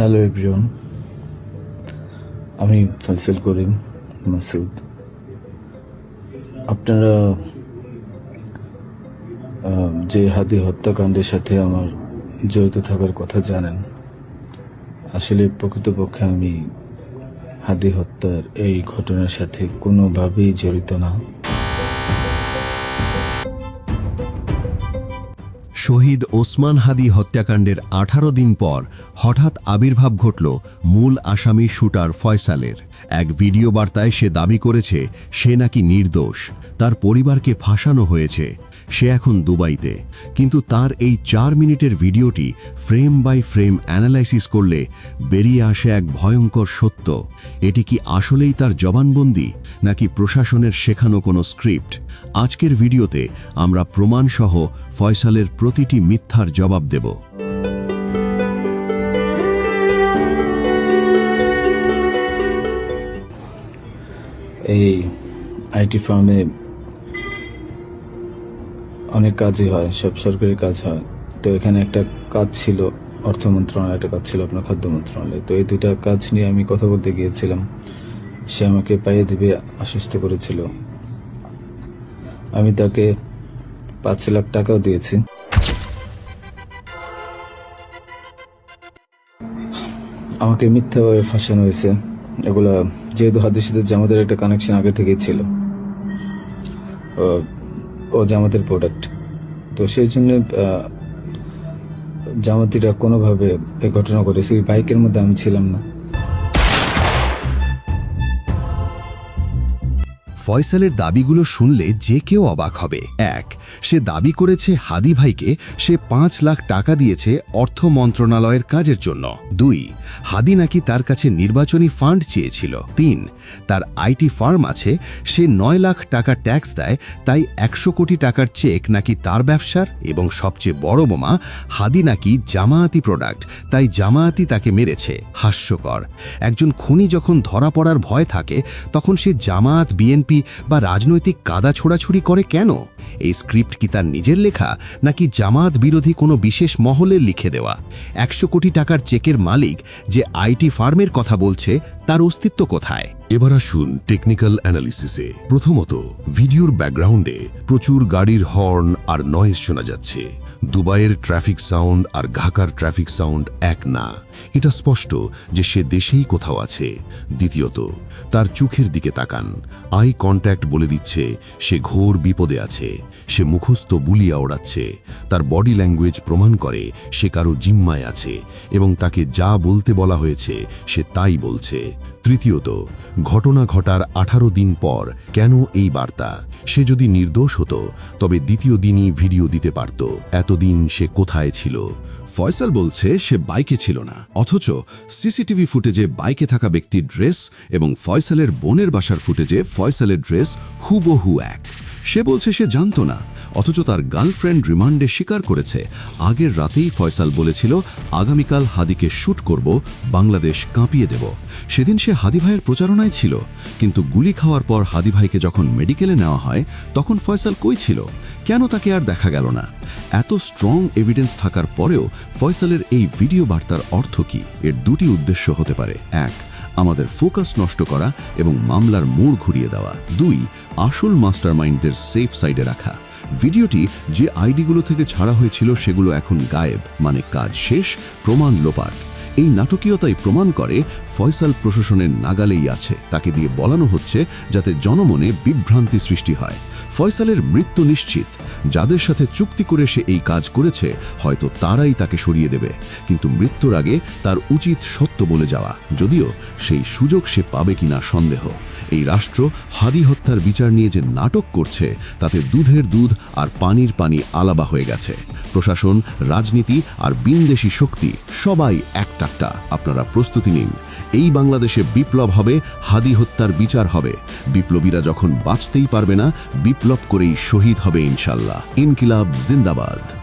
Hello everyone আমি ফয়সল করিম মাসুদ। আপনারা যে হাদি হত্যাকাণ্ডের সাথে আমার জড়িত থাকার কথা জানেন, আসলে প্রকৃতপক্ষে আমি হাদি হত্যার এই ঘটনার সাথে কোনোভাবেই জড়িত না। শহীদ ওসমান হাদি হত্যাকাণ্ডের আঠারো দিন পর হঠাৎ আবির্ভাব ঘটল মূল আসামি শুটার ফয়সালের। এক ভিডিও বার্তায় সে দাবি করেছে, সে নাকি নির্দোষ, তার পরিবারকে ফাঁসানো হয়েছে। সে এখন দুবাইতে। কিন্তু তার এই চার মিনিটের ভিডিওটি ফ্রেম বাই ফ্রেম অ্যানালাইসিস করলে বেরিয়ে আসে এক ভয়ঙ্কর সত্য। এটি কি আসলেই তার জবানবন্দি, নাকি প্রশাসনের শেখানো কোনো স্ক্রিপ্ট? আজকের ভিডিওতে আমরা প্রমাণসহ ফয়সালের প্রতিটি মিথ্যার জবাব দেব। এই আইটি ফার্মে অনেক কাজই হয়, সব সরকারি কাজ হয়। তো এখানে একটা কাজ ছিল, অর্থ মন্ত্রণালয়, একটা কাজ ছিল আপনার খাদ্য মন্ত্রণালয়। তো এই দুইটা কাজ নিয়ে আমি কথা বলতে গিয়েছিলাম। সে আমাকে পাইয়ে দিবে, আশ্বস্ত করেছিল। আমি তাকে পাঁচ লাখ টাকাও দিয়েছি। আমাকে মিথ্যাভাবে ফাঁসানো হয়েছে। এগুলা যেহেতু হাদির সাথে জামাতের একটা কানেকশন আগে থেকেই ছিল। ও- জামাতের প্রোডাক্ট তো সেই জন্য জামাতিরা কোনোভাবে এ ঘটনা ঘটেছে। বাইকের মধ্যে আমি ছিলাম না। ফয়সালের দাবিগুলো শুনলে যে কেউ অবাক হবে। এক, সে দাবি করেছে হাদি ভাইকে সে পাঁচ লাখ টাকা দিয়েছে অর্থ মন্ত্রণালয়ের কাজের জন্য। দুই, হাদি নাকি তার কাছে নির্বাচনী ফান্ড চেয়েছিল। তিন, তার আইটি ফার্ম আছে, সে নয় লাখ টাকা ট্যাক্স দেয়, তাই একশো কোটি টাকার চেক নাকি তার ব্যবসার? এবং সবচেয়ে বড় বোমা, হাদি নাকি জামায়াতি প্রোডাক্ট তাই জামায়াতি তাকে মেরেছে। হাস্যকর। একজন খুনি যখন ধরা পড়ার ভয় থাকে, তখন সে জামায়াত, বিএনপি বা রাজনৈতিক কাদা ছোড়াছুড়ি করে কেন? এই স্ক্রিপ্ট কি তার নিজের লেখা, নাকি জামায়াত বিরোধী কোনো বিশেষ মহলের লিখে দেওয়া? একশো কোটি টাকার চেকের মালিক যে আইটি ফার্মের কথা বলছে, তার অস্তিত্ব কোথায়? এবার আসুন টেকনিক্যাল অ্যানালিসিসে। প্রথমত, ভিডিওর ব্যাকগ্রাউন্ডে প্রচুর গাড়ির হর্ন আর নয়েজ শোনা যাচ্ছে। দুবাইয়ের ট্রাফিক সাউন্ড আর ঢাকার ট্রাফিক সাউন্ড এক না। এটা স্পষ্ট যে সে দেশেই কোথাও আছে। দ্বিতীয়ত, তার চোখের দিকে তাকান। আই কন্ট্যাক্ট বলে দিচ্ছে, সে ঘোর বিপদে আছে। সে মুখস্থ বুলিয়া ওড়াচ্ছে। তার বডি ল্যাঙ্গুয়েজ প্রমাণ করে সে কারও জিম্মায় আছে এবং তাকে যা বলতে বলা হয়েছে সে তাই বলছে। তৃতীয়ত, ঘটনা ঘটার আঠারো দিন পর কেন এই বার্তা? সে যদি নির্দোষ হতো, তবে দ্বিতীয় দিনই ভিডিও দিতে পারত। এতদিন সে কোথায় ছিল? ফয়সাল বলছে সে বাইকে ছিল না। অথচ সিসিটিভি ফুটেজে বাইকে থাকা ব্যক্তির ড্রেস এবং ফয়সালের বোনের বাসার ফুটেজে ফয়সালের ড্রেস হুবহু এক। সে বলছে সে জানত না, অথচ তার গার্লফ্রেন্ড রিমান্ডে স্বীকার করেছে। আগের রাতেই ফয়সাল বলেছিল, আগামীকাল হাদিকে শ্যুট করব, বাংলাদেশ কাঁপিয়ে দেব। সেদিন সে হাদি ভাইয়ের প্রচারণায় ছিল, কিন্তু গুলি খাওয়ার পর হাদি ভাইকে যখন মেডিকেলে নেওয়া হয়, তখন ফয়সাল কই ছিল? কেন তাকে আর দেখা গেল না? এত স্ট্রং এভিডেন্স থাকার পরেও ফয়সালের এই ভিডিও বার্তার অর্থ কি? এর দুটি উদ্দেশ্য হতে পারে। এক আমাদের ফোকাস নষ্ট করা এবং মামলার মোড় ঘুরিয়ে দেওয়া। দুই, আসল মাস্টারমাইন্ডদের সেফ সাইডে রাখা। ভিডিওটি যে আইডিগুলো থেকে ছাড়া হয়েছিল সেগুলো এখন গায়েব মানে কাজ শেষ, প্রমাণ লোপাট। এই নাটকীয়তাই প্রমাণ করে ফয়সাল প্রশাসনের নাগালেই আছে। তাকে দিয়ে বলানো হচ্ছে যাতে জনমনে বিভ্রান্তি সৃষ্টি হয়। ফয়সালের মৃত্যু নিশ্চিত। যাদের সাথে চুক্তি করে সে এই কাজ করেছে, হয়তো তারাই তাকে সরিয়ে দেবে। কিন্তু মৃত্যুর আগে তার উচিত সত্য বলে যাওয়া। যদিও সেই সুযোগ সে পাবে কিনা সন্দেহ। এই রাষ্ট্র হাদি হত্যার বিচার নিয়ে যে নাটক করছে, তাতে দুধের দুধ আর পানির পানি আলাবা হয়ে গেছে। প্রশাসন, রাজনীতি আর বিনদেশি শক্তি সবাই একটাকটা আপনারা প্রস্তুতি নিন। এই বাংলাদেশে বিপ্লব হবে, হাদি হত্যার বিচার হবে। বিপ্লবীরা যখন বাঁচতেই পারবে না, বিপ্লব করেই শহীদ হবে ইনশাল্লাহ। ইনকিলাব জিন্দাবাদ।